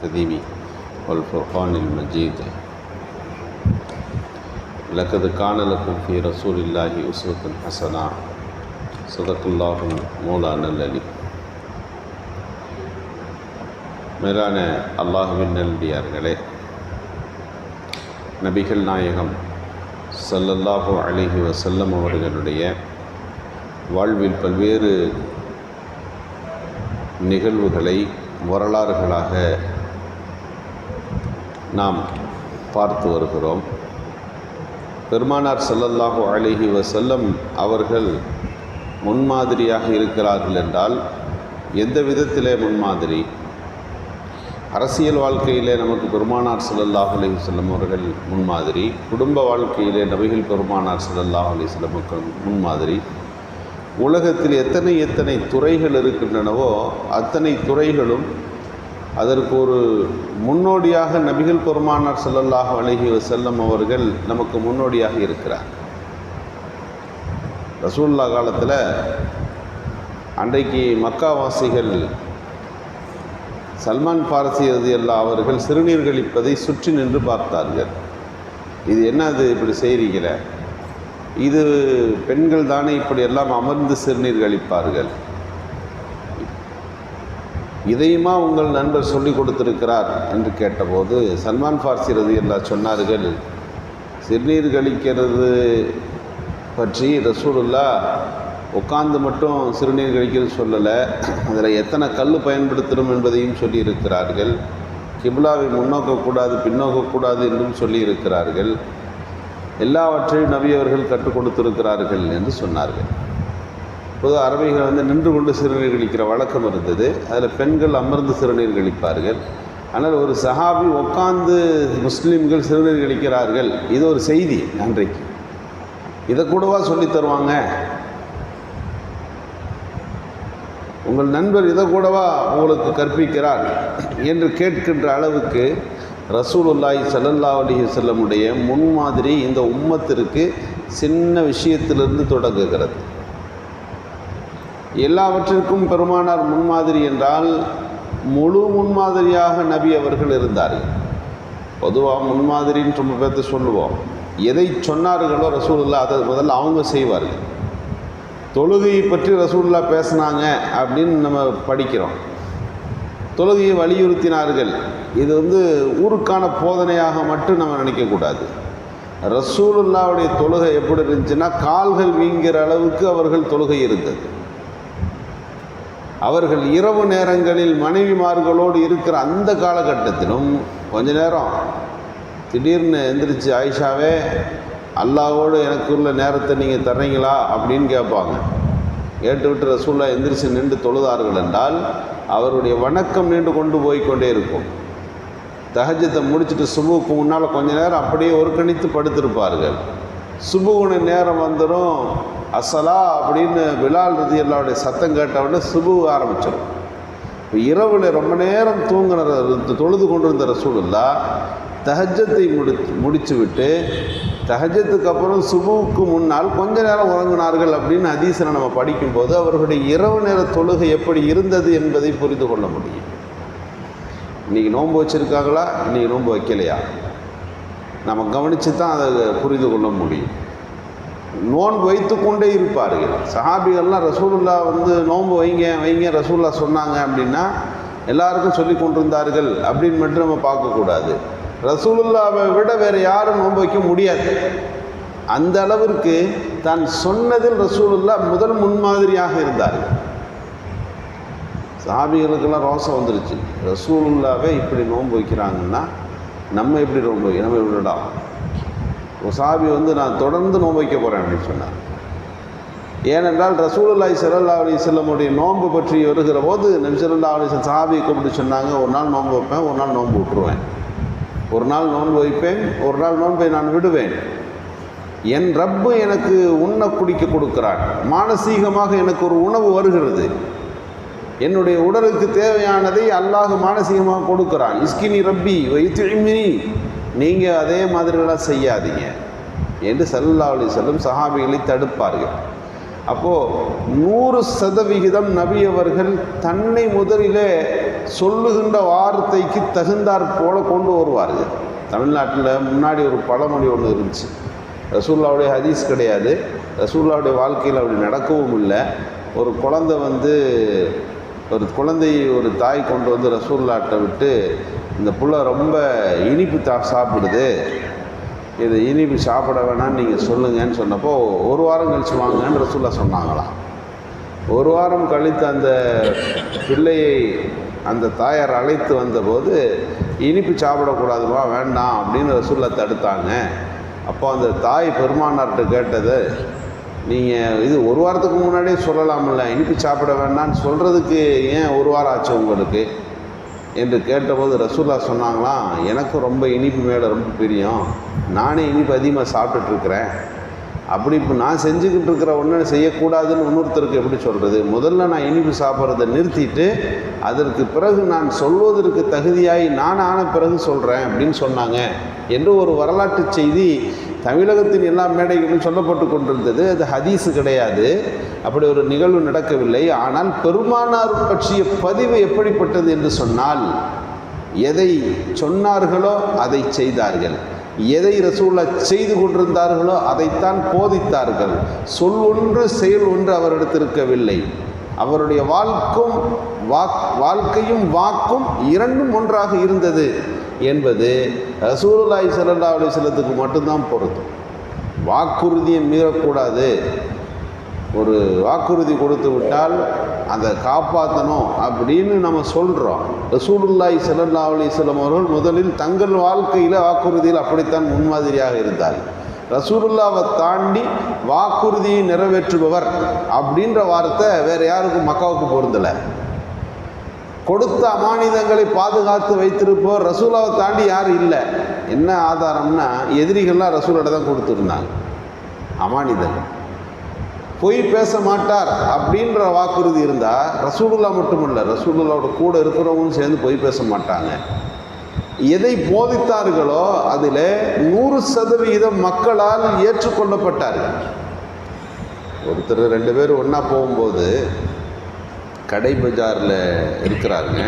الكريم والفرقان المجيد لقد كان لكم في رسول الله أسوة حسنة صدق الله مولانا العلي மேலான அல்லாஹுவின் நல்லடியார்களே நபிகள் நாயகம் ஸல்லல்லாஹு அலைஹி வஸல்லம் அவர்களுடைய வாழ்வில் பல்வேறு நிகழ்வுகளை வரலாறுகளாக நாம் பார்த்து வருகிறோம். பெருமானார் செல்லல்லாஹு அழகி வசல்லம் அவர்கள் முன்மாதிரியாக இருக்கிறார்கள் என்றால் எந்த விதத்திலே முன்மாதிரி? அரசியல் வாழ்க்கையிலே நமக்கு பெருமானார் ஸல்லல்லாஹு அலி செல்லம் அவர்கள் முன்மாதிரி. குடும்ப வாழ்க்கையிலே நபிகள் பெருமானார் ஸல்லல்லாஹு அலி செல்லமுக்கள் முன்மாதிரி. உலகத்தில் எத்தனை எத்தனை துறைகள் இருக்கின்றனவோ அத்தனை துறைகளும் அதற்கு ஒரு முன்னோடியாக நபிகள் பெருமானார் செல்லல்லாக அலைஹி செல்லும் அவர்கள் நமக்கு முன்னோடியாக இருக்கிறார். ரசூல்லா காலத்தில் அன்றைக்கு மக்காவாசிகள் சல்மான் பாரசி எல்லா அவர்கள் சிறுநீர் கழிப்பதை சுற்றி நின்று பார்த்தார்கள். இது என்னது இப்படி செய்கிறீங்களே இது பெண்கள் தானே இப்படி எல்லாம் அமர்ந்து சிறுநீர் கழிப்பார்கள்? இதையுமா உங்கள் நண்பர் சொல்லி கொடுத்திருக்கிறார் என்று கேட்டபோது சல்மான் ஃபார்சி ரதி அல்லா சொன்னார்கள் சிறுநீர் கழிக்கிறது பற்றி ரசூலுல்லா உட்காந்து மட்டும் சிறுநீர் கழிக்கிறது சொல்லலை. அதில் எத்தனை கல் பயன்படுத்தணும் என்பதையும் சொல்லியிருக்கிறார்கள். கிப்லாவை முன்னோக்கக்கூடாது பின்னோக்கக்கூடாது என்றும் சொல்லியிருக்கிறார்கள். எல்லாவற்றையும் நபியவர்கள் கற்றுக் கொடுத்திருக்கிறார்கள் என்று சொன்னார்கள். பொது அரபிகள் வந்து நின்று கொண்டு சிறுநீர் கழிக்கிற வழக்கம் இருந்தது. அதில் பெண்கள் அமர்ந்து சிறுநீர் கழிப்பார்கள். ஆனால் ஒரு சஹாபி உட்காந்து முஸ்லீம்கள் சிறுநீர் கழிக்கிறார்கள். இது ஒரு செய்தி அன்றைக்கு. இதை கூடவா சொல்லி தருவாங்க? உங்கள் நண்பர் இதை கூடவா உங்களுக்கு கற்பிக்கிறார்? என்று கேட்கின்ற அளவுக்கு ரசூலுல்லாய் சல்லல்லா அலி செல்லமுடைய முன்மாதிரி இந்த உம்மத்திற்கு சின்ன விஷயத்திலிருந்து தொடங்குகிறது. எல்லாவற்றிற்கும் பெருமானார் முன்மாதிரி என்றால் முழு முன்மாதிரியாக நபி அவர்கள் இருந்தார்கள். பொதுவாக முன்மாதிரின்னு ரொம்ப பேர்த்து சொல்லுவோம். எதை சொன்னார்களோ ரசூல்லா அதை முதல்ல அவங்க செய்வார்கள். தொழுகையை பற்றி ரசூல்லா பேசினாங்க அப்படின்னு நம்ம படிக்கிறோம். தொழுகையை வலியுறுத்தினார்கள். இது வந்து ஊருக்கான போதனையாக மட்டும் நம்ம நினைக்கக்கூடாது ரசூலுல்லாவுடைய தொழுகை எப்படி இருந்துச்சுன்னா கால்கள் வீங்கிற அளவுக்கு அவர்கள் தொழுகை இருந்தது. அவர்கள் இரவு நேரங்களில் மனைவிமார்களோடு இருக்கிற அந்த காலகட்டத்திலும் கொஞ்ச நேரம் திடீர்னு எந்திரிச்சு ஆயிஷாவே அல்லாவோடு எனக்கு உள்ள நேரத்தை நீங்கள் தர்றீங்களா? அப்படின்னு கேட்பாங்க. கேட்டுவிட்டு ரசூல்லா எந்திரிச்சு நின்று தொழுதார்கள் என்றால் அவருடைய வணக்கம் நின்று கொண்டு போய் கொண்டே இருக்கும். தகஜத்தை முடிச்சுட்டு சுபுவுக்கு முன்னால் கொஞ்ச நேரம் அப்படியே ஒரு கணித்து படுத்திருப்பார்கள். சுபுகுன நேரம் வந்துடும் அசலா அப்படின்னு பிலால் ரதி அல்லாவுடைய சத்தம் கேட்டவுடனே சுபு ஆரம்பிச்சிடும் இப்போ இரவில் ரொம்ப நேரம் தூங்கின தொழுது கொண்டிருந்த ரசூலுல்லா தஹஜத்தை முடி முடித்து விட்டு தஹஜத்துக்கு அப்புறம் சுபுவுக்கு முன்னால் கொஞ்ச நேரம் உறங்கினார்கள் அப்படின்னு அதீசனை நம்ம படிக்கும்போது அவர்களுடைய இரவு நேர தொழுகை எப்படி இருந்தது என்பதை புரிந்து கொள்ள முடியும். இன்றைக்கி நோன்பு வச்சுருக்காங்களா? இன்றைக்கி நோன்பு வைக்கலையா? நம்ம கவனித்து தான் அதை புரிந்து கொள்ள முடியும். நோன்பு வைத்து கொண்டே இருப்பார்கள். சஹாபிகள்லாம் ரசூலுல்லா வந்து நோன்பு வைங்க வைங்க ரசூல்லா சொன்னாங்க அப்படின்னா எல்லாருக்கும் சொல்லி கொண்டிருந்தார்கள் அப்படின்னு மட்டும் நம்ம பார்க்கக்கூடாது. ரசூலுல்லாவை விட வேறு யாரும் நோன்பு வைக்க முடியாது. அந்த அளவிற்கு தான் சொன்னதில் ரசூலுல்லா முதல் முன்மாதிரியாக இருந்தார்கள். சாபிகளுக்கெல்லாம் ரோசம் வந்துருச்சு. ரசூலுல்லாவே இப்படி நோன்பு வைக்கிறாங்கன்னா நம்ம எப்படி நோன்பு வைக்க நம்ம விடலாம்? ஒரு சாபி வந்து நான் தொடர்ந்து நோன்பு வைக்க போகிறேன் அப்படின்னு சொன்னார். ஏனென்றால் ரசூலுல்லாய் சல்லா அலி செல்லமுடைய நோன்பு பற்றி வருகிற போது நபிசல்லா அலி சாபியை கூப்பிட்டு சொன்னாங்க ஒரு நாள் நோன்பு வைப்பேன் ஒரு நாள் நோன்பு விட்டுருவேன். ஒரு நாள் நோன்பு வைப்பேன் ஒரு நாள் நோன்பை நான் விடுவேன். என் ரப்பு எனக்கு உண்ண குடிக்க கொடுக்கிறான் மானசீகமாக எனக்கு ஒரு உணவு வருகிறது. என்னுடைய உடலுக்கு தேவையானதை அல்லாஹ் மானசீகமாக கொடுக்குறான். இஸ்கினி ரப்பி வைத்திமினி நீங்கள் அதே மாதிரிலாம் செய்யாதீங்க என்று சல்லா அலி செல்லும் சஹாபிகளை தடுப்பார்கள். அப்போது நூறு சதவிகிதம் நபி அவர்கள் தன்னை முதலிலே சொல்லுகின்ற வார்த்தைக்கு தகுந்தாற் போல கொண்டு வருவார்கள். தமிழ்நாட்டில் முன்னாடி ஒரு பழமொழி ஒன்று இருந்துச்சு. ரசூல்லாவுடைய ஹதீஸ் கிடையாது. ரசூல்லாவுடைய வாழ்க்கையில் அப்படி நடக்கவும் இல்லை. ஒரு குழந்தை வந்து ஒரு குழந்தையை ஒரு தாய் கொண்டு வந்து ரசூல்லாட்டை விட்டு இந்த புள்ள ரொம்ப இனிப்பு தா சாப்பிடுது. இது இனிப்பு சாப்பிட வேணாம்னு நீங்கள் சொல்லுங்கன்னு சொன்னப்போ ஒரு வாரம் கழிச்சு வாங்கன்னு ரசூல்லா சொன்னாங்களாம் ஒரு வாரம் கழித்து அந்த பிள்ளையை அந்த தாயார் அழைத்து வந்தபோது இனிப்பு சாப்பிடக்கூடாதுமா வேண்டாம் அப்படின்னு ரசூல்லா தடுத்தாங்க. அப்போ அந்த தாய் பெருமானார்கிட்ட கேட்டது நீங்கள் இது ஒரு வாரத்துக்கு முன்னாடியே சொல்லலாம்ல இனிப்பு சாப்பிட வேண்டாம்னு சொல்கிறதுக்கு ஏன் ஒரு வாரம் ஆச்சு உங்களுக்கு? என்று கேட்டபோது ரசூல்லா சொன்னாங்களாம் எனக்கும் ரொம்ப இனிப்பு மேலே ரொம்ப பிரியம். நானே இனிப்பு அதிகமாக சாப்பிட்டுட்ருக்குறேன் அப்படி இப்போ நான் செஞ்சுக்கிட்டு இருக்கிற ஒன்று செய்யக்கூடாதுன்னு இன்னொருத்தருக்கு எப்படி சொல்கிறது முதல்ல நான் இனிப்பு சாப்பிட்றத நிறுத்திட்டு அதற்கு பிறகு நான் சொல்வதற்கு தகுதியாகி நான் ஆன பிறகு சொல்கிறேன் அப்படின்னு சொன்னாங்க. என்று ஒரு வரலாற்று செய்தி தமிழகத்தின் எல்லா மேடைகளும் சொல்லப்பட்டு கொண்டிருந்தது. அது ஹதீஸு கிடையாது. அப்படி ஒரு நிகழ்வு நடக்கவில்லை. ஆனால் பெருமானார் பற்றிய பதிவு எப்படிப்பட்டது என்று சொன்னால் எதை சொன்னார்களோ அதை செய்தார்கள். எதை ரசூல்லா செய்து கொண்டிருந்தார்களோ அதைத்தான் போதித்தார்கள். சொல் ஒன்று செயல் ஒன்று அவரிடத்திருக்கவில்லை அவருடைய வாழ்க்கும் வாக் வாழ்க்கையும் வாக்கும் இரண்டும் ஒன்றாக இருந்தது. என்பது ரசூலுல்லாஹி ஸல்லல்லாஹு அலைஹி மட்டும்தான் பொருந்தும். வாக்குறுதியை மீறக்கூடாது. ஒரு வாக்குறுதி கொடுத்து விட்டால் அதை காப்பாற்றணும் அப்படின்னு நம்ம சொல்கிறோம் ரசூலுல்லாய் ஸல்லல்லாஹு அலைஹி அவர்கள் முதலில் தங்கள் வாழ்க்கையில் வாக்குறுதியில் அப்படித்தான் முன்மாதிரியாக இருந்தார். ரசூலுல்லாவை தாண்டி வாக்குறுதியை நிறைவேற்றுபவர் அப்படின்ற வார்த்தை வேறு யாருக்கும் மக்காவுக்கு பொருந்தலை. கொடுத்த அமானிதங்களை பாதுகாத்து வைத்திருப்போர் ரசூலாவை தாண்டி யாரும் இல்லை? என்ன ஆதாரம்னா எதிரிகள்லாம் ரசூலோட தான் கொடுத்துருந்தாங்க. அமானிதங்கள் பொய் பேச மாட்டார் அப்படின்ற வாக்குறுதி இருந்தால் ரசூலுல்லா மட்டுமல்ல ரசூலுல்லாவோட கூட இருக்கிறவங்களும் சேர்ந்து பொய் பேச மாட்டாங்க. எதை போதித்தார்களோ அதில் நூறு சதவிகிதம் மக்களால் ஏற்றுக்கொள்ளப்பட்டார்கள். ஒருத்தர் ரெண்டு பேர் ஒன்றா போகும்போது கடை பஜாரில் இருக்கிறாருங்க.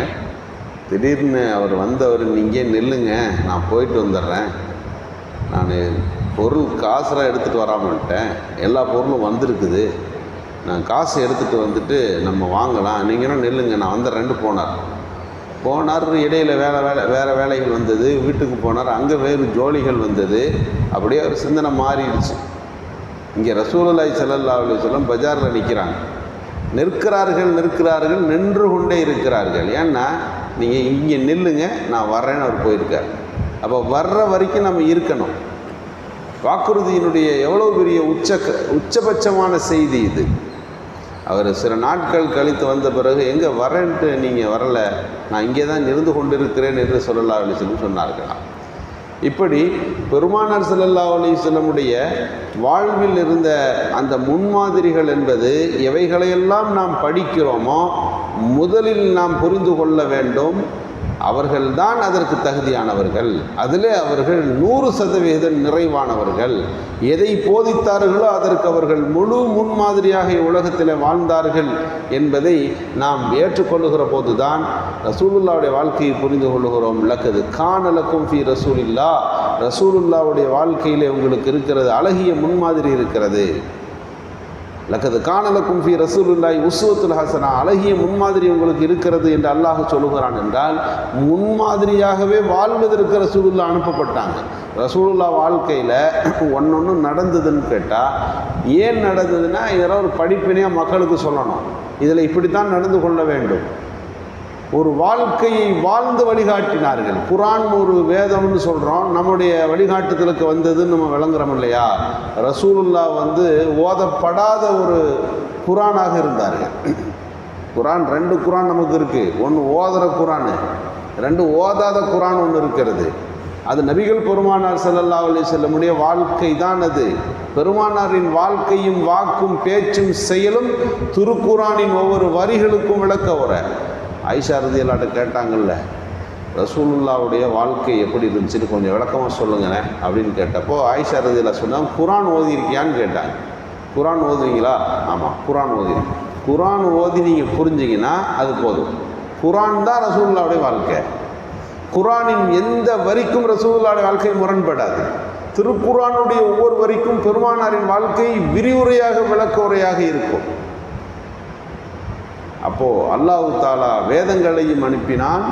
திடீர்னு அவர் வந்தவர் நீங்கள் நில்லுங்க நான் போயிட்டு வந்துடுறேன். நான் பொருள் காசுலாம் எடுத்துகிட்டு வராமட்டேன் எல்லா பொருளும் வந்திருக்குது. நான் காசு எடுத்துகிட்டு வந்துட்டு நம்ம வாங்கலாம். நீங்களும் நில்லுங்க நான் வந்துடுறேன்ட்டு போனார். போனார் இடையில் வேலை வேலை வேறு வேலைகள் வந்தது. வீட்டுக்கு போனார். அங்கே வேறு ஜோலிகள் வந்தது. அப்படியே ஒரு சிந்தனை மாறிடுச்சு. இங்கே ரசூலாய் செல்லல்லா அலைஹி வஸல்லம் பஜாரில் நிற்கிறாங்க நிற்கிறார்கள் நிற்கிறார்கள் நின்று கொண்டே இருக்கிறார்கள். ஏன்னா நீங்கள் இங்கே நில்லுங்க நான் வர்றேன்னு அவர் போயிருக்கார். அப்போ வர்ற வரைக்கும் நம்ம இருக்கணும். வாக்குறுதியினுடைய எவ்வளோ பெரிய உச்ச உச்சபட்சமான செய்தி இது. அவர் சில நாட்கள் கழித்து வந்த பிறகு எங்கே வரேன்ட்டு நீங்கள் வரலை. நான் இங்கே தான் இருந்து கொண்டிருக்கிறேன் என்று சொல்லலா சொல்லி சொன்னார்களாம். இப்படி பெருமானார் செல்லல்லா அலைஹி வாழ்வில் இருந்த அந்த முன்மாதிரிகள் என்பது எவைகளையெல்லாம் நாம் படிக்கிறோமோ முதலில் நாம் புரிந்து கொள்ள வேண்டும் அவர்கள்தான் அதற்கு தகுதியானவர்கள். அதிலே அவர்கள் நூறு சதவீதம் நிறைவானவர்கள். எதை போதித்தார்களோ அதற்கு அவர்கள் முழு முன்மாதிரியாக உலகத்தில் வாழ்ந்தார்கள் என்பதை நாம் ஏற்றுக்கொள்ளுகிற போதுதான் ரசூலுல்லாவுடைய வாழ்க்கையை புரிந்து கொள்ளுகிறோம். லக்கது காணலக்கும் ஃபி ரசூலில்லா ரசூலுல்லாவுடைய வாழ்க்கையிலே உங்களுக்கு இருக்கிறது அழகிய முன்மாதிரி இருக்கிறது. லக்கது காணலக்கும் ஃபி ரசூலுல்லாய் உஸ்வத்துல் ஹசனா. அழகிய முன்மாதிரி உங்களுக்கு இருக்கிறது என்று அல்லாஹ் சொல்லுகிறான் என்றால் முன்மாதிரியாகவே வாழ்வதற்கு ரசூலுல்லா அனுப்பப்பட்டாங்க. ரசூலுல்லா வாழ்க்கையில் ஒன்று நடந்ததுன்னு கேட்டால் ஏன் நடந்ததுன்னா இதெல்லாம் ஒரு படிப்பினையாக மக்களுக்கு சொல்லணும். இதில் இப்படித்தான் நடந்து கொள்ள வேண்டும். ஒரு வாழ்க்கையை வாழ்ந்து வழிகாட்டினார்கள். குரான் ஒரு வேதம்னு சொல்கிறோம் நம்முடைய வழிகாட்டுதலுக்கு வந்ததுன்னு நம்ம விளங்குறோம் இல்லையா? ரசூலுல்லா வந்து ஓதப்படாத ஒரு குரானாக இருந்தார்கள். குரான் ரெண்டு குரான் நமக்கு இருக்குது ஒன்று ஓதுற குரான் ரெண்டு ஓதாத குரான் ஒன்று இருக்கிறது. அது நபிகள் பெருமானார் செல்லல்லா அலி செல்லமுடைய வாழ்க்கை தான் அது. பெருமானாரின் வாழ்க்கையும் வாக்கும் பேச்சும் செயலும் திருக்குறானின் ஒவ்வொரு வரிகளுக்கும் விளக்க உரை. ஐஷா ரதியல்லாட்ட கேட்டாங்கல்ல ரசூலுல்லாவுடைய வாழ்க்கை எப்படி இருந்துச்சுன்னு கொஞ்சம் விளக்கமாக சொல்லுங்களேன் அப்படின்னு கேட்டப்போ ஆயிஷா ரதியல்லா சொன்னாங்க குரான் ஓதியிருக்கியான்னு கேட்டாங்க. குரான் ஓதுவீங்களா? ஆமாம் குரான் ஓதிருக்கேன். குரான் ஓதி நீங்கள் புரிஞ்சிங்கன்னா அது போதும். குரான் தான் ரசூல்லாவுடைய வாழ்க்கை. குரானின் எந்த வரிக்கும் ரசூல்லாவுடைய வாழ்க்கை முரண்படாது. திருக்குரானுடைய ஒவ்வொரு வரிக்கும் பெருமானாரின் வாழ்க்கை விரிவுரையாக விளக்க உரையாக இருக்கும். அப்போ அல்லாஹு தாலா வேதங்களையும் அனுப்பினான்.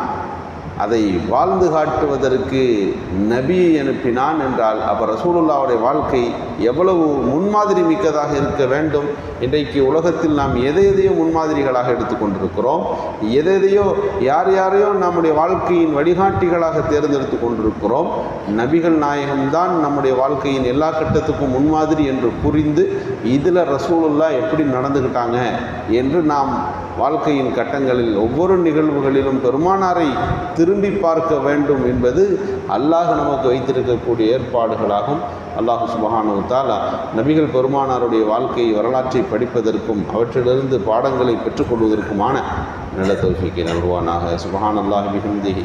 அதை வாழ்ந்து காட்டுவதற்கு நபியை அனுப்பினான் என்றால் அப்போ ரசூலுல்லாவுடைய வாழ்க்கை எவ்வளவு முன்மாதிரி மிக்கதாக இருக்க வேண்டும்? இன்றைக்கு உலகத்தில் நாம் எதை எதையோ முன்மாதிரிகளாக எடுத்துக்கொண்டிருக்கிறோம் எதை எதையோ யார் யாரையோ நம்முடைய வாழ்க்கையின் வழிகாட்டிகளாக தேர்ந்தெடுத்து கொண்டிருக்கிறோம். நபிகள் நாயகம்தான் நம்முடைய வாழ்க்கையின் எல்லா கட்டத்துக்கும் முன்மாதிரி என்று புரிந்து இதில் ரசூலுல்லா எப்படி நடந்துக்கிட்டாங்க என்று நாம் வாழ்க்கையின் கட்டங்களில் ஒவ்வொரு நிகழ்வுகளிலும் பெருமானாரை திரும்பி பார்க்க வேண்டும் என்பது அல்லாஹ் நமக்கு வைத்திருக்கக்கூடிய ஏற்பாடுகளாகும். அல்லாஹு சுபஹானு தாலா நபிகள் பெருமானாருடைய வாழ்க்கை வரலாற்றை படிப்பதற்கும் அவற்றிலிருந்து பாடங்களை பெற்றுக்கொள்வதற்குமான நல்ல தௌஃபிக்கை நல்வானாக சுபஹான் அல்லாஹ் மிகுந்திகி